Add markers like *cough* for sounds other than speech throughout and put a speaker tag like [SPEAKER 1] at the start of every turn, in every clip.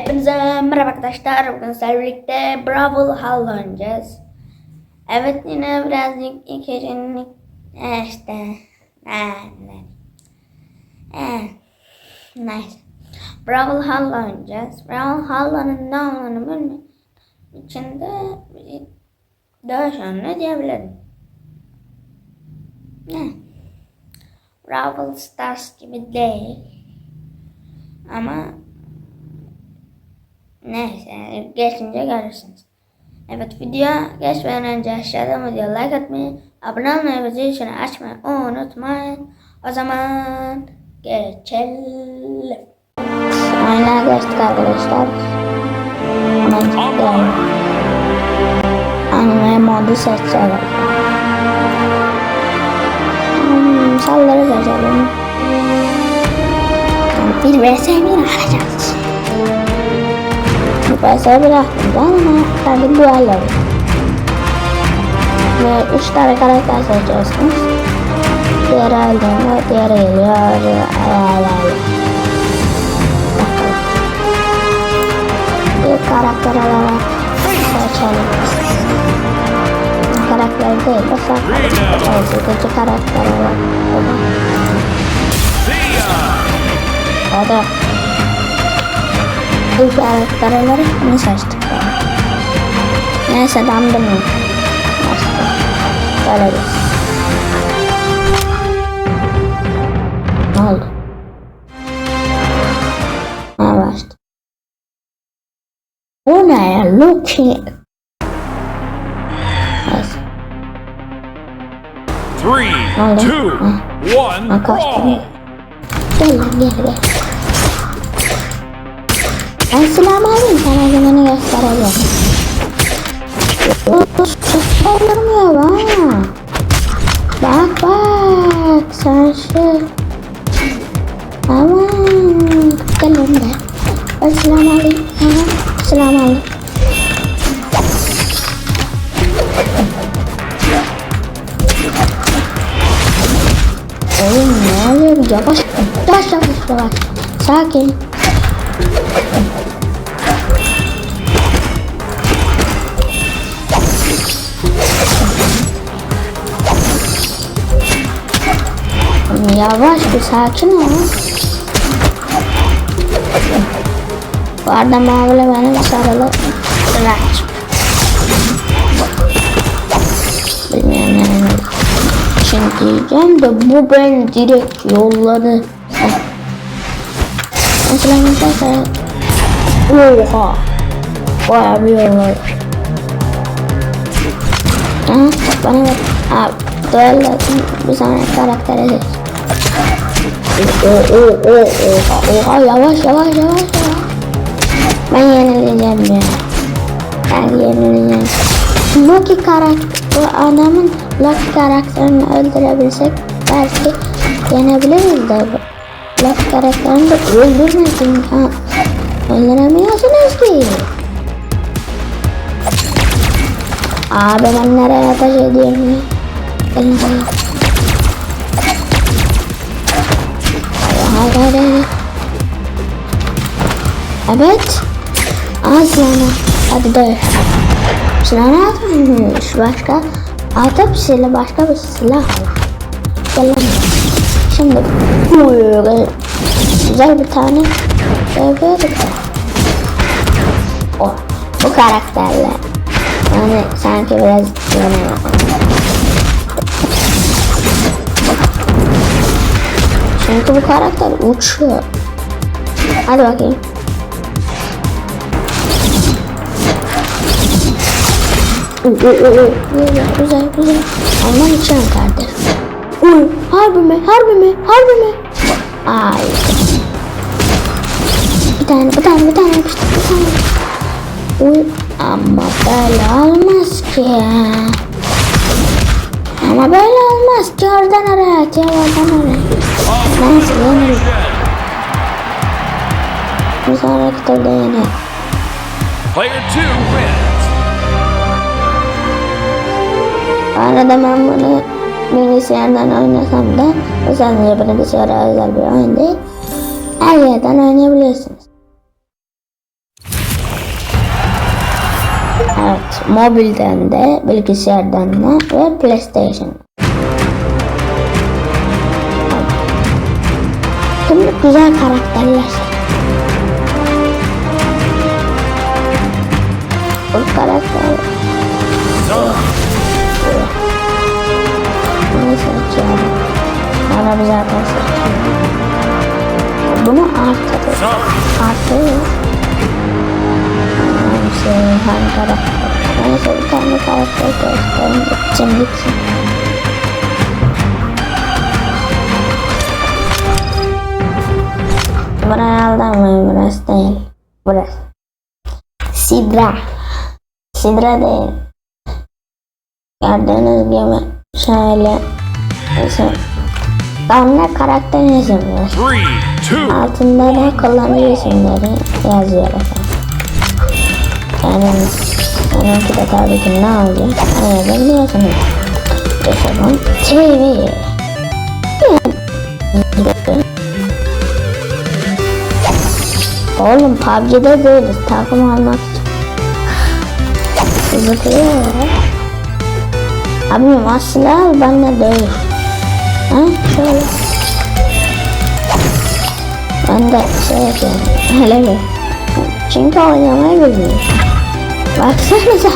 [SPEAKER 1] Hepinize merhaba arkadaşlar. Bugün sizlerle birlikte Brawl Hall oynayacağız. Evet yine birazcık ikincilik e işte ne ne e, neyse. Brawl Hall oynayacağız. Brawl Hall'ın ne olduğunu bilmiyorum. İçinde dövüş oyunu diyebilirim. Ne? Brawl Stars gibi değil. Ama Neyse geçince görürsünüz. Evet videoya geçmeden önce aşağıdan video like atmayı, abone olmayı ve zil tuşunu açmayı unutmayın. O zaman geçelim. Aynen geçtik arkadaşlar. Gidelim. Anime modu seçelim. Hmm, salları seçelim. Bir vs bir alacağız. Başa bıraktım ama tabi duello. Ve üç tane karakter seçiyorsunuz. Diğeri öldüğünde diğeri geliyor. Ayarlayalım. Bir karakter olarak seçelim. Karakter değil de saklı. Öldürücü karakter olarak. Hadi. Bu karakterleri bunu seçtik. Neyse damdım mı? Böyle bir. Ne oldu? Ha başladı. Bu ne ya? Neyse.
[SPEAKER 2] Three, two, one, brawl!
[SPEAKER 1] Gel lan gel gel. Ben silahımı alayım sana gününü göstereceğim. Çok olmuyor bak. Bak bak sen şu. Aman gel lan gel. Ben silahımı alayım. Ha, silahımı alayım. Oğlum? Yavaş bir sakin ol. Bu arada maviyle benim sarılı rakip. İçin diyeceğim de bu ben direkt yolladı. Mesela mesela Oha Bayağı bir yolladı. Aha bana bak. Abi duello bir sonraki karaktere seç. O o o oha oha yavaş yavaş yavaş yavaş. Ben yenileceğim ya. Ben yenileceğim. Loki karakter, bu adamın Loki karakterini öldürebilsek belki yenebiliriz de. Loki karakterini de öldürmesin ha. Öldüremiyorsunuz ki. Abi ben nereye ateş ediyorum ya? Hayır hayır hayır. Evet. Al silahını. Hadi döv. Silahını atmış. Başka. Atıp silah başka bir silah al. Gel lan. Şimdi böyle güzel bir tane da. O. Bu karakterle. Yani sanki biraz yanıyor. Çünkü bu karakter uçuyor. Hadi bakayım. Güzel, güzel. Ondan içiyorum kardeş. Uy, harbi mi, harbi mi, harbi mi? Ay. Bir tane, bir tane, bir tane yapıştır, bir tane. Uy, ama böyle olmaz ki ya. Ama böyle olmaz ki oradan oraya oradan oraya. Yenelim. Bir sonraki turda yenelim.
[SPEAKER 2] Player two wins.
[SPEAKER 1] Arada ben bunu bilgisayardan oynasam da bu sadece bilgisayara özel bir oyun değil. Her yerden oynayabilirsiniz. Evet, mobilden de, bilgisayardan da ve PlayStation. Güzel karakterler. Bu karakter bunu seçiyorum. Bana bir zaten seçiyorum. Bunu artırır. Artırır. Neyse hangi karakter? Neyse bir tane karakter göstereyim. Bitsin bitsin. Buraya aldamayın burası değil. Burası. Sidra. Sidra değil. Gördüğünüz gibi şöyle isim. Damla.
[SPEAKER 2] Three, two,
[SPEAKER 1] Altında da kullanıcı isimleri yazıyor efendim. Yani onunki de tabii ki ne olacak? Öyle biliyorsunuz. Yaşamın TV. Oğlum PUBG'de değiliz. Takım almak için. Zıplıyor. Abim asla al benle değil. Ha şöyle. Ben de şey yapıyorum. *laughs* Öyle mi? Çünkü oynamayı bilmiyorum. Baksanıza.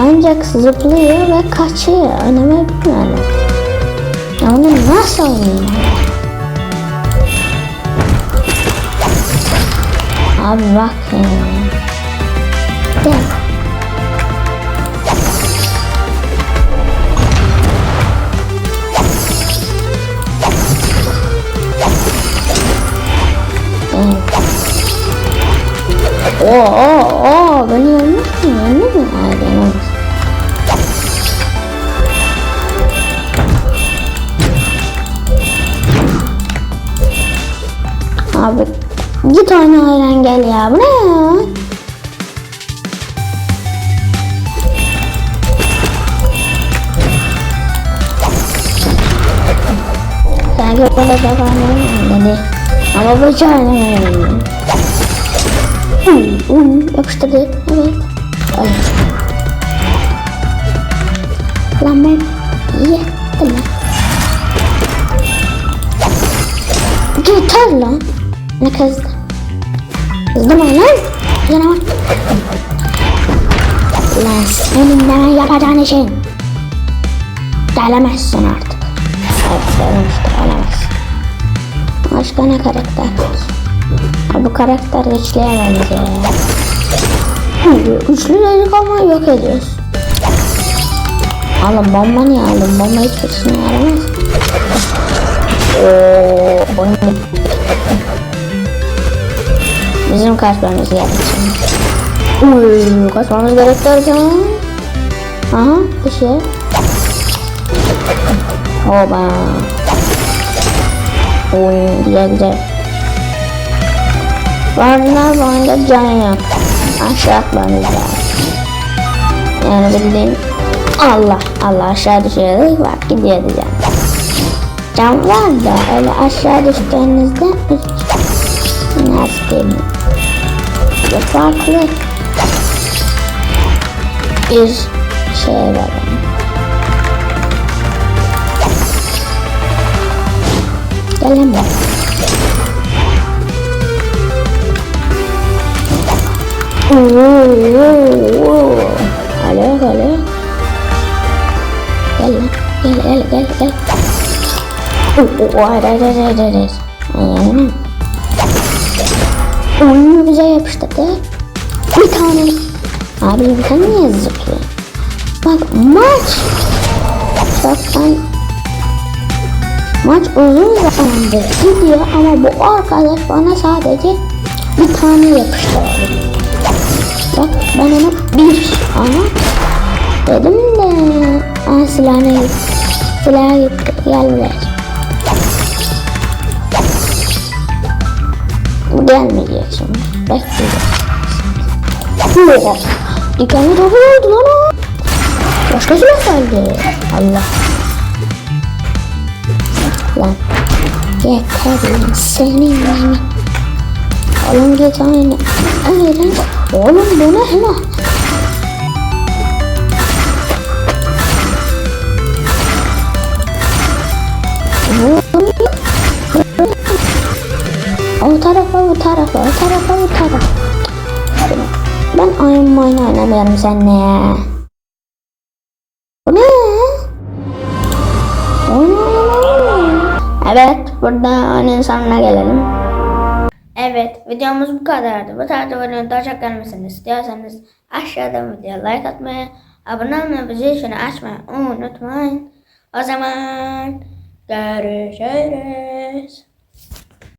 [SPEAKER 1] Ancak zıplıyor ve kaçıyor. Oynamayı bilmiyorum. Ya onu nasıl oynayayım? Abi bak ya. Gel. Oo, oo, oo, beni yenmiş mi? Yenmiş mi? Hayır, yenememiş. Abi git oyna öğren gel ya. Bu ne ya? Sanki böyle çok oynayamam dedi. Ama bu hiç oynamıyorum. Uy, uy, yapıştırdı. Evet. Ay. Lan ben yettim lan. Yeter lan. Ne kızdı? Kızdı mı lan? Canavar. Lan senin bana yapacağın işin. Gelemezsin artık. Evet, söylemiştir, gelemezsin. Başka ne karakter? Ha, bu karakter güçlüye benziyor ya. Güçlü dedik ama yok ediyoruz. Alın bomba niye aldın? Bomba hiçbir işine yaramaz. Ooo? Bizim kaçmamız gerekiyor. Uy, kaçmamız gerekiyor Aha, bir şey. Oba. Oy, güzel güzel. Barınlar boyunca can yok. Aşağı atmamız lazım. Yani bildiğin Allah Allah aşağı düşüyoruz bak gidiyordu can. Can var da öyle aşağı düştüğünüzde hiç nasıl diyeyim bir farklı bir şey var. Gelemem. Oo, Alo, alo. Gel lan. Gel, gel, gel, gel. Oo, oo, hayır, hayır, hayır, hayır, hayır. Ayağına. Oyunu bize yapıştırdı. Bir tane. Abi sen niye zıplıyorsun? Bak maç. Çoktan Maç uzun zamandır gidiyor ama bu arkadaş bana sadece bir tane yapıştırdı. Bak ben ona bir ama dedim de silahına gitti. Silaha gitti. Gel. Gelmeyecek şimdi. Bekleyecek. Oha. Dikenli topu oldu lan o. Başka silah geldi. Allah. Lan. Yeter lan senin yemin. Oğlum git oyna. Ay lan. Oğlum bu ne lan? Tarafa bu tarafa o tarafa bu tarafa. Ben oyun oyun oynamıyorum seninle. Bu ne? Evet burada oyunun sonuna gelelim. Evet videomuz bu kadardı. Bu tarz videonun daha çok gelmesini istiyorsanız aşağıdan videoya like atmayı, abone olmayı tuşunu açmayı unutmayın. O zaman görüşürüz.